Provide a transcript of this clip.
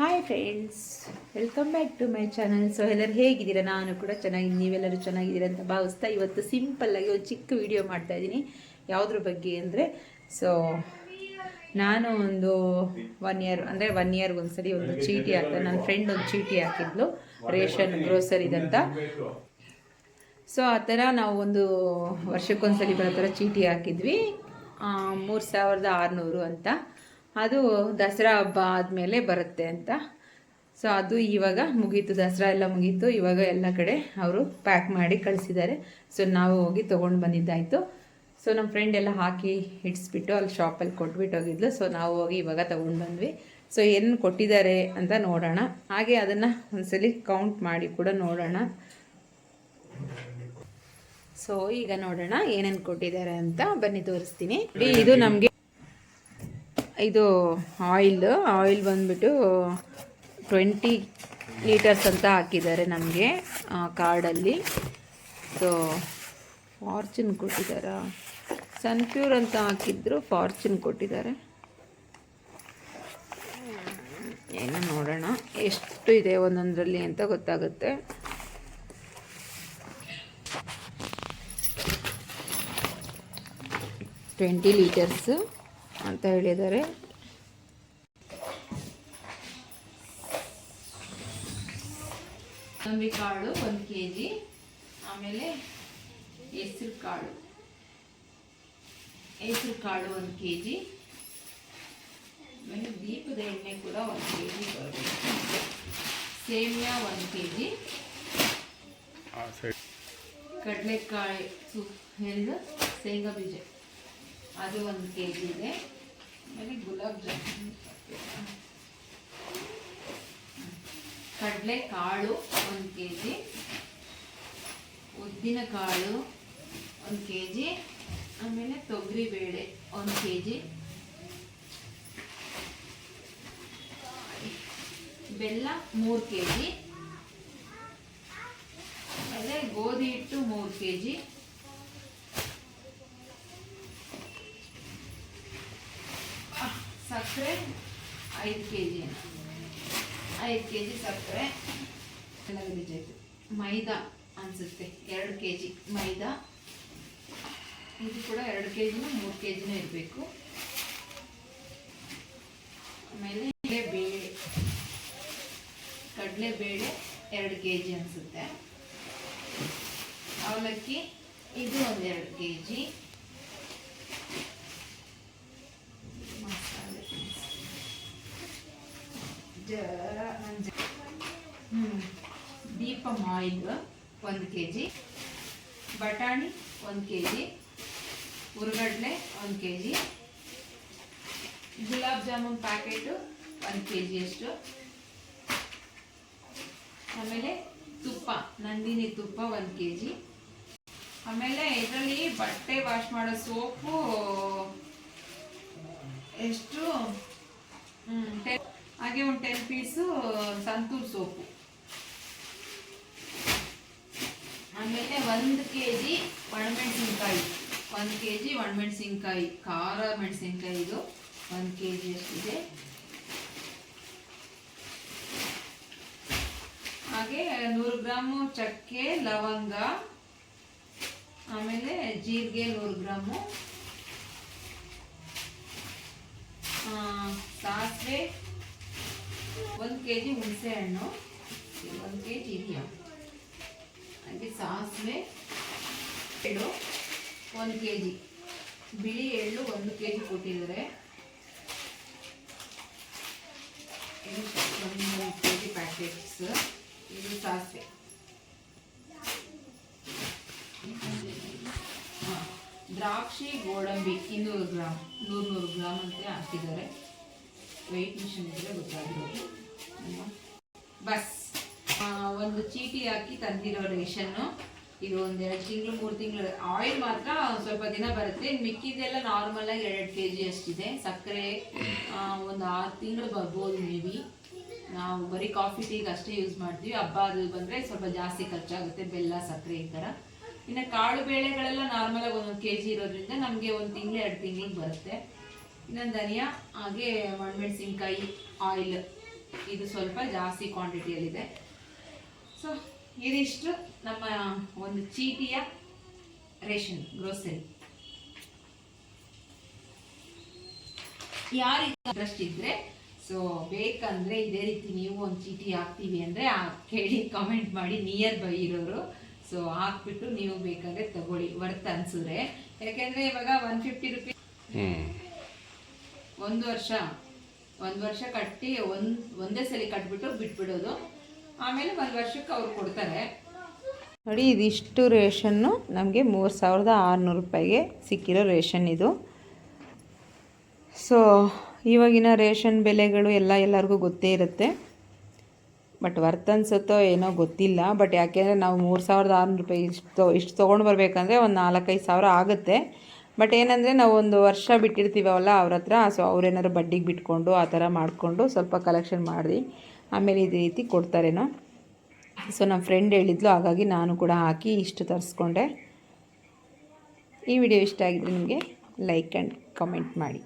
Hi friends welcome back to my channel so ಎಲ್ಲರೂ ಹೇಗಿದ್ದೀರಾ? ನಾನು ಕೂಡ ಚೆನ್ನಾಗಿ ನೀವೆಲ್ಲರೂ ಚೆನ್ನಾಗಿದ್ದೀರಾ ಅಂತ ಭಾವಿಸ್ತಾ ಇವತ್ತು ಸಿಂಪಲ್ಲಾಗಿ ಒಂದು ಚಿಕ್ಕ ವಿಡಿಯೋ ಮಾಡ್ತಾ ಇದ್ದೀನಿ. ಯಾವುದ್ರ ಬಗ್ಗೆ ಅಂದರೆ ಸೊ ನಾನು ಒಂದು ಒನ್ ಇಯರ್ ಅಂದರೆ ಒನ್ ಇಯರ್ಗೆ ಒಂದ್ಸರಿ ಒಂದು ಚೀಟಿ ಹಾಕ್ತಾರೆ ನನ್ನ ಫ್ರೆಂಡ್ ಒಂದು ಚೀಟಿ ಹಾಕಿದ್ಲು, ರೇಷನ್ ಗ್ರೋಸರಿದಂತ ಸೊ ಆ ಥರ ನಾವು ಒಂದು ವರ್ಷಕ್ಕೊಂದ್ಸಲಿ ಬರೋ ಥರ ಚೀಟಿ ಹಾಕಿದ್ವಿ. ಮೂರು ಸಾವಿರದ ಆರುನೂರು ಅಂತ. ಅದು ದಸರಾ ಹಬ್ಬ ಆದಮೇಲೆ ಬರುತ್ತೆ ಅಂತ. ಸೊ ಅದು ಇವಾಗ ಮುಗೀತು. ದಸರಾ ಎಲ್ಲ ಮುಗೀತು. ಇವಾಗ ಎಲ್ಲ ಕಡೆ ಅವರು ಪ್ಯಾಕ್ ಮಾಡಿ ಕಳಿಸಿದ್ದಾರೆ. ಸೊ ನಾವು ಹೋಗಿ ತೊಗೊಂಡು ಬಂದಿದ್ದಾಯಿತು. ಸೊ ನಮ್ಮ ಫ್ರೆಂಡ್ ಎಲ್ಲ ಹಾಕಿ ಹಿಡಿಸ್ಬಿಟ್ಟು ಅಲ್ಲಿ ಶಾಪಲ್ಲಿ ಕೊಟ್ಬಿಟ್ಟು ಹೋಗಿದ್ಲು. ಸೊ ನಾವು ಹೋಗಿ ಇವಾಗ ತೊಗೊಂಡು ಬಂದ್ವಿ. ಸೊ ಏನು ಕೊಟ್ಟಿದ್ದಾರೆ ಅಂತ ನೋಡೋಣ. ಹಾಗೆ ಅದನ್ನು ಒಂದ್ಸಲಿ ಕೌಂಟ್ ಮಾಡಿ ಕೂಡ ನೋಡೋಣ. ಸೊ ಈಗ ನೋಡೋಣ ಏನೇನು ಕೊಟ್ಟಿದ್ದಾರೆ ಅಂತ. ಬನ್ನಿ, ತೋರಿಸ್ತೀನಿ. ಇದು ನಮಗೆ ಇದು ಆಯಿಲ್ ಆಯಿಲ್ ಬಂದ್ಬಿಟ್ಟು ಟ್ವೆಂಟಿ ಲೀಟರ್ಸ್ ಅಂತ ಹಾಕಿದ್ದಾರೆ ನಮಗೆ ಕಾರ್ಡಲ್ಲಿ ಸೊ ಫಾರ್ಚುನ್ ಕೊಟ್ಟಿದ್ದಾರಾ? ಸನ್ಪ್ಯೂರ್ ಅಂತ ಹಾಕಿದ್ರು ಫಾರ್ಚುನ್ ಕೊಟ್ಟಿದ್ದಾರೆ. ಏನೋ ನೋಡೋಣ, ಎಷ್ಟು ಇದೆ ಒಂದೊಂದರಲ್ಲಿ ಅಂತ ಗೊತ್ತಾಗುತ್ತೆ. ಟ್ವೆಂಟಿ ಲೀಟರ್ಸ್ ಅಂತ ಹೇಳಿದ್ದಾರೆ. ಕೊತ್ತಂಬರಿ ಕಾಳು ಒಂದು ಕೆ ಜಿ ಆಮೇಲೆ ಹೆಸರು ಕಾಳು. ಹೆಸರು ಕಾಳು ಒಂದು ಕೆ ಜಿ ಆಮೇಲೆ ದೀಪದ ಎಣ್ಣೆ ಕೂಡ ಒಂದು ಕೆ ಜಿ ಬರಬೇಕು. ಸೇಮ್ಯಾ ಒಂದು ಕೆ ಜಿ ಕಡಲೆಕಾಯಿ ಸು ಹೇಳಿದ ಶೇಂಗಾ ಬೀಜ. ಅದು ಒಂದು ಕೆ ಜಿ ಇದೆ. ಆಮೇಲೆ ಗುಲಾಬ್ ಜಾಮೂನ್ ಕಡಲೆ ಕಾಳು ಒಂದು ಕೆ ಜಿ ಉದ್ದಿನ ಕಾಳು ಒಂದು ಕೆ ಜಿ ಆಮೇಲೆ ತೊಗರಿ ಬೇಳೆ ಒಂದು ಕೆ ಜಿ ಬೆಲ್ಲ ಮೂರು ಕೆ ಜಿ ಆಮೇಲೆ ಗೋಧಿ ಹಿಟ್ಟು ಮೂರು ಕೆ ಜಿ ಐದು ಕೆ ಜಿ ಐದು ಕೆ ಜಿ ಸಕ್ಕರೆ. ಮೈದಾ ಅನಿಸುತ್ತೆ, ಎರಡು ಕೆ ಜಿ ಮೈದಾ, ಇದು ಕೂಡ ಎರಡು ಕೆ ಜಿನೂ ಮೂರು ಕೆ ಜಿನೂ ಇರಬೇಕು. ಆಮೇಲೆ ಬೇಳೆ ಕಡಲೆಬೇಳೆ ಎರಡು ಕೆ ಜಿ ಅನಿಸುತ್ತೆ. ಅವಲಕ್ಕಿ, ಇದು ಒಂದೆರಡು ಕೆ ಜಿ ಜರ ಹ್ಞೂ ಆಯಿಲ್ ಒಂದು ಕೆ ಜಿ ಬಟಾಣಿ ಒಂದು ಕೆ ಜಿ ಹುರ್ಗಡ್ಲೆ ಒಂದು K G gulab jamun packet ಒಂದು ಕೆ ಜಿಯಷ್ಟು ಆಮೇಲೆ ತುಪ್ಪ, ನಂದಿನಿ ತುಪ್ಪ ಒಂದು ಕೆ ಜಿ ಆಮೇಲೆ ಇದರಲ್ಲಿ ಬಟ್ಟೆ ವಾಶ್ ಮಾಡೋ ಸೋಪು, ಎಷ್ಟು? ಹ್ಞೂ ಹಾಗೆ ಒಂದು ಟೆನ್ ಪೀಸು ಸಂತೂರ್ ಸೋಪು. ಆಮೇಲೆ ಒಂದು ಕೆ ಜಿ ಒಣಮೆಣಸಿನ್ಕಾಯಿ. ಒಂದು ಕೆ ಜಿ ಒಣಮೆಣಸಿನ್ಕಾಯಿ, ಖಾರ ಮೆಣಸಿನ್ಕಾಯಿ ಇದು. ಒಂದು ಕೆ ಜಿ ಅಷ್ಟಿದೆ. ಹಾಗೆ ನೂರು ಗ್ರಾಮು ಚಕ್ಕೆ, ಲವಂಗ. ಆಮೇಲೆ ಜೀರಿಗೆ ನೂರು ಗ್ರಾಮು. ಸಾಸಿವೆ. ಕೆ ಜಿ ಹುಣಸೆ ಹಣ್ಣು ಒಂದು ಕೆ ಜಿ ಇದೆಯಾ ಹಾಗೆ ಸಾಸಿವೆ ಎಳ್ಳು ಒಂದು ಕೆ ಜಿ ಬಿಳಿ ಎಳ್ಳು ಒಂದು ಕೆ ಜಿ ಕೊಟ್ಟಿದ್ದಾರೆ ಒಂದು ಕೆ ಜಿ ಪ್ಯಾಕೆಟ್ಸ್, ಇದು ಸಾಸಿವೆ. ದ್ರಾಕ್ಷಿ, ಗೋಡಂಬಿ ಇನ್ನೂರು ಗ್ರಾಮ್ ನೂರು ನೂರು ಗ್ರಾಮ್ ಅಂತ ಹಾಕಿದ್ದಾರೆ ವೆಯ್ಟ್ ಮಿಷನ್ ಇದ್ರೆ ಗೊತ್ತಾಗಿರೋದು? ಬಸ್ ಒಂದು ಚೀಟಿ ಹಾಕಿ ತಂದಿರೋ ರೇಷನ್ನು. ಇದು ಎರಡು ತಿಂಗಳು, ಮೂರು ತಿಂಗಳು. ಆಯಿಲ್ ಮಾತ್ರ ಸ್ವಲ್ಪ ದಿನ ಬರುತ್ತೆ. ಮಿಕ್ಕಿದೆಲ್ಲ ನಾರ್ಮಲ್ ಆಗಿ ಎರಡು ಕೆ ಜಿ ಅಷ್ಟಿದೆ. ಸಕ್ಕರೆ ಒಂದು ಆರು ತಿಂಗಳು ಬರ್ಬೋದು ಮೇ ನಾವು ಬರೀ ಕಾಫಿ ಟೀಗೆ ಅಷ್ಟೇ ಯೂಸ್ ಮಾಡ್ತೀವಿ. ಹಬ್ಬ ಅದು ಬಂದರೆ ಸ್ವಲ್ಪ ಜಾಸ್ತಿ ಖರ್ಚಾಗುತ್ತೆ. ಬೆಲ್ಲ, ಸಕ್ಕರೆ ಈ ಥರ ಇನ್ನು ಕಾಳು ಬೇಳೆಗಳೆಲ್ಲ ನಾರ್ಮಲಾಗಿ ಒಂದೊಂದು ಕೆ ಜಿ ಇರೋದ್ರಿಂದ ನಮಗೆ ಒಂದು ತಿಂಗಳು, ಎರಡು ತಿಂಗಳಿಗೆ ಬರುತ್ತೆ. ಇನ್ನೊಂದು ಧನಿಯಾ, ಹಾಗೆ ಒಣಮೆಣಸಿನ್ಕಾಯಿ ಆಯಿಲ್. ಇದು ಸ್ವಲ್ಪ ಜಾಸ್ತಿ ಕ್ವಾಂಟಿಟಿಯಲ್ಲಿದೆ. ಸೊ ಇದಿಷ್ಟು ನಮ್ಮ ಒಂದು ಚೀಟಿಯ ರೇಷನ್ ಗ್ರೋಸರಿ ಯಾರಿಗೆ ಇಂಟ್ರೆಸ್ಟ್ ಇದ್ರೆ ಸೊ ಬೇಕಂದ್ರೆ ಇದೇ ರೀತಿ ನೀವು ಒಂದು ಚೀಟಿ ಹಾಕ್ತೀವಿ ಅಂದ್ರೆ ಕೇಳಿ ಕಮೆಂಟ್ ಮಾಡಿ ನಿಯರ್ ಬೈ ಇರೋರು. ಸೊ ಹಾಕ್ಬಿಟ್ಟು ನೀವು ಬೇಕಂದ್ರೆ ತಗೊಳ್ಳಿ ವರ್ತ್ ಅನ್ಸುದ್ರೆ. ಯಾಕೆಂದ್ರೆ ಇವಾಗ ಒನ್ ಫಿಫ್ಟಿ ರುಪೀಸ್ ಒಂದು ವರ್ಷ. ಒಂದು ವರ್ಷ ಕಟ್ಟಿ ಒಂದ್, ಒಂದೇ ಸಲ ಕಟ್ಬಿಟ್ಟು ಬಿಟ್ಬಿಡೋದು. ಆಮೇಲೆ ಒಂದು ವರ್ಷಕ್ಕೆ ಅವ್ರು ಕೊಡ್ತಾರೆ. ನೋಡಿ, ಇದಿಷ್ಟು ರೇಷನ್ನು ನಮಗೆ ಮೂರು ಸಾವಿರದ ಆರುನೂರು ರೂಪಾಯಿಗೆ ಸಿಕ್ಕಿರೋ ರೇಷನ್ ಇದು. ಸೊ ಇವಾಗಿನ ರೇಷನ್ ಬೆಲೆಗಳು ಎಲ್ಲ ಎಲ್ಲರಿಗೂ ಗೊತ್ತೇ ಇರುತ್ತೆ. ಬಟ್ ವರ್ತ್ ಅನ್ಸುತ್ತೋ ಏನೋ ಗೊತ್ತಿಲ್ಲ. ಬಟ್ ಯಾಕೆಂದರೆ ನಾವು ಮೂರು ಸಾವಿರದ ಆರುನೂರು ರೂಪಾಯಿ ಇಷ್ಟು ಇಷ್ಟು ತೊಗೊಂಡು ಬರಬೇಕಂದ್ರೆ ಒಂದು ನಾಲ್ಕೈದು ಸಾವಿರ ಆಗುತ್ತೆ. ಬಟ್ ಏನಂದರೆ ನಾವು ಒಂದು ವರ್ಷ ಬಿಟ್ಟಿರ್ತೀವಲ್ಲ ಅವ್ರ ಹತ್ರ ಸೊ ಅವ್ರೇನಾದ್ರು ಬಡ್ಡಿಗೆ ಬಿಟ್ಕೊಂಡು ಆ ಥರ ಮಾಡಿಕೊಂಡು ಸ್ವಲ್ಪ ಕಲೆಕ್ಷನ್ ಮಾಡಿ ಆಮೇಲೆ ಇದೇ ರೀತಿ ಕೊಡ್ತಾರೇನೋ. ಸೊ ನಮ್ಮ ಫ್ರೆಂಡ್ ಹೇಳಿದ್ಲು, ಹಾಗಾಗಿ ನಾನು ಕೂಡ ಹಾಕಿ ಇಷ್ಟು ತರಿಸ್ಕೊಂಡೆ. ಈ ವಿಡಿಯೋ ಇಷ್ಟ ಆಗಿದ್ರೆ ನಿಮಗೆ ಲೈಕ್ ಆ್ಯಂಡ್ ಕಮೆಂಟ್ ಮಾಡಿ.